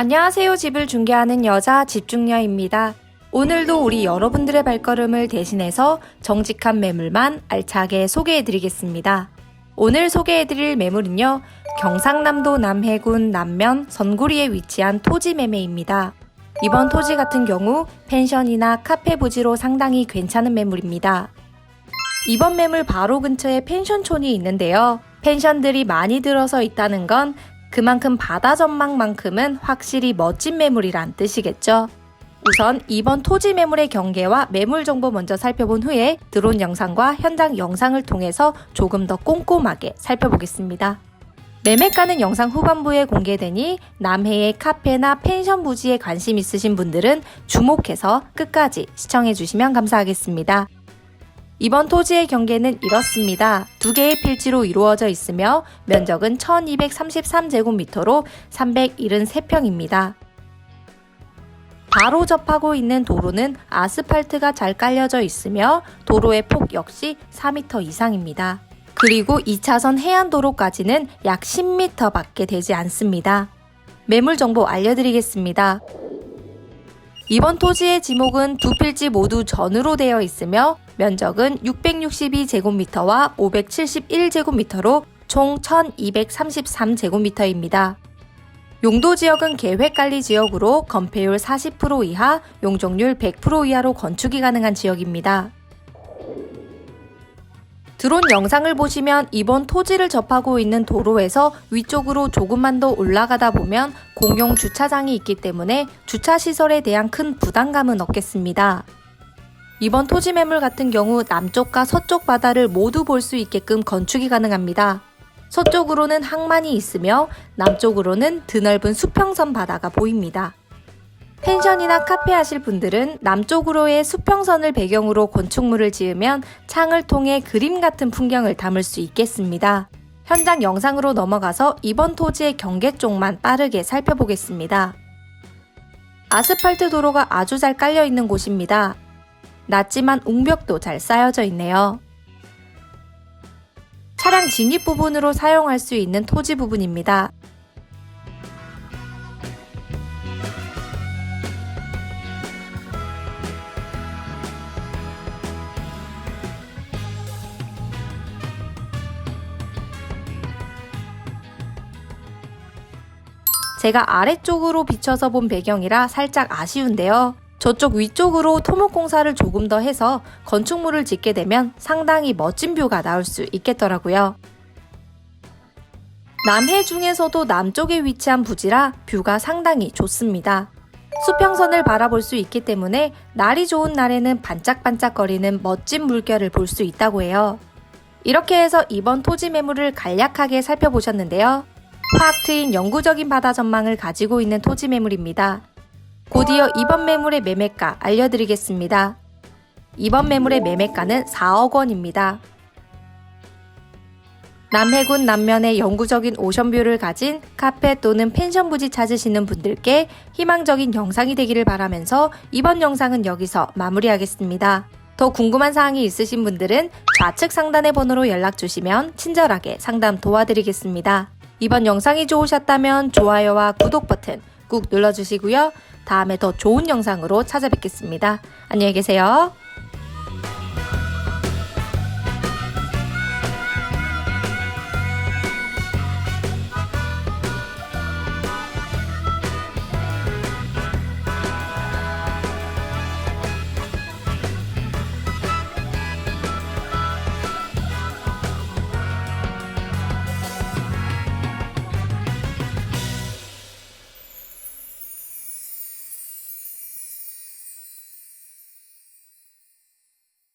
안녕하세요. 집을 중개하는 여자 집중녀입니다. 오늘도 우리 여러분들의 발걸음을 대신해서 정직한 매물만 알차게 소개해 드리겠습니다. 오늘 소개해 드릴 매물은요. 경상남도 남해군 남면 선구리에 위치한 토지 매매입니다. 이번 토지 같은 경우 펜션이나 카페 부지로 상당히 괜찮은 매물입니다. 이번 매물 바로 근처에 펜션촌이 있는데요. 펜션들이 많이 들어서 있다는 건 그만큼 바다 전망만큼은 확실히 멋진 매물이란 뜻이겠죠. 우선 이번 토지 매물의 경계와 매물 정보 먼저 살펴본 후에 드론 영상과 현장 영상을 통해서 조금 더 꼼꼼하게 살펴보겠습니다. 매매가는 영상 후반부에 공개되니 남해의 카페나 펜션 부지에 관심 있으신 분들은 주목해서 끝까지 시청해 주시면 감사하겠습니다. 이번 토지의 경계는 이렇습니다. 두 개의 필지로 이루어져 있으며 면적은 1233제곱미터로 373평입니다. 바로 접하고 있는 도로는 아스팔트가 잘 깔려져 있으며 도로의 폭 역시 4m 이상입니다. 그리고 2차선 해안도로까지는 약 10m 밖에 되지 않습니다. 매물 정보 알려드리겠습니다. 이번 토지의 지목은 두 필지 모두 전으로 되어 있으며 면적은 662제곱미터와 571제곱미터로 총 1233제곱미터입니다. 용도 지역은 계획 관리 지역으로 건폐율 40% 이하, 용적률 100% 이하로 건축이 가능한 지역입니다. 드론 영상을 보시면 이번 토지를 접하고 있는 도로에서 위쪽으로 조금만 더 올라가다 보면 공용 주차장이 있기 때문에 주차 시설에 대한 큰 부담감은 없겠습니다. 이번 토지 매물 같은 경우 남쪽과 서쪽 바다를 모두 볼 수 있게끔 건축이 가능합니다. 서쪽으로는 항만이 있으며 남쪽으로는 드넓은 수평선 바다가 보입니다. 펜션이나 카페 하실 분들은 남쪽으로의 수평선을 배경으로 건축물을 지으면 창을 통해 그림 같은 풍경을 담을 수 있겠습니다. 현장 영상으로 넘어가서 이번 토지의 경계 쪽만 빠르게 살펴보겠습니다. 아스팔트 도로가 아주 잘 깔려 있는 곳입니다. 낮지만 웅벽도 잘 쌓여져 있네요. 차량 진입 부분으로 사용할 수 있는 토지 부분입니다. 제가 아래쪽으로 비춰서 본 배경이라 살짝 아쉬운데요. 저쪽 위쪽으로 토목공사를 조금 더 해서 건축물을 짓게 되면 상당히 멋진 뷰가 나올 수 있겠더라고요. 남해 중에서도 남쪽에 위치한 부지라 뷰가 상당히 좋습니다. 수평선을 바라볼 수 있기 때문에 날이 좋은 날에는 반짝반짝거리는 멋진 물결을 볼 수 있다고 해요. 이렇게 해서 이번 토지 매물을 간략하게 살펴보셨는데요. 확 트인 영구적인 바다 전망을 가지고 있는 토지 매물입니다. 곧이어 이번 매물의 매매가 알려드리겠습니다. 이번 매물의 매매가는 4억 원입니다. 남해군 남면의 영구적인 오션뷰를 가진 카페 또는 펜션 부지 찾으시는 분들께 희망적인 영상이 되기를 바라면서 이번 영상은 여기서 마무리하겠습니다. 더 궁금한 사항이 있으신 분들은 좌측 상단의 번호로 연락 주시면 친절하게 상담 도와드리겠습니다. 이번 영상이 좋으셨다면 좋아요와 구독 버튼 꾹 눌러주시고요. 다음에 더 좋은 영상으로 찾아뵙겠습니다. 안녕히 계세요.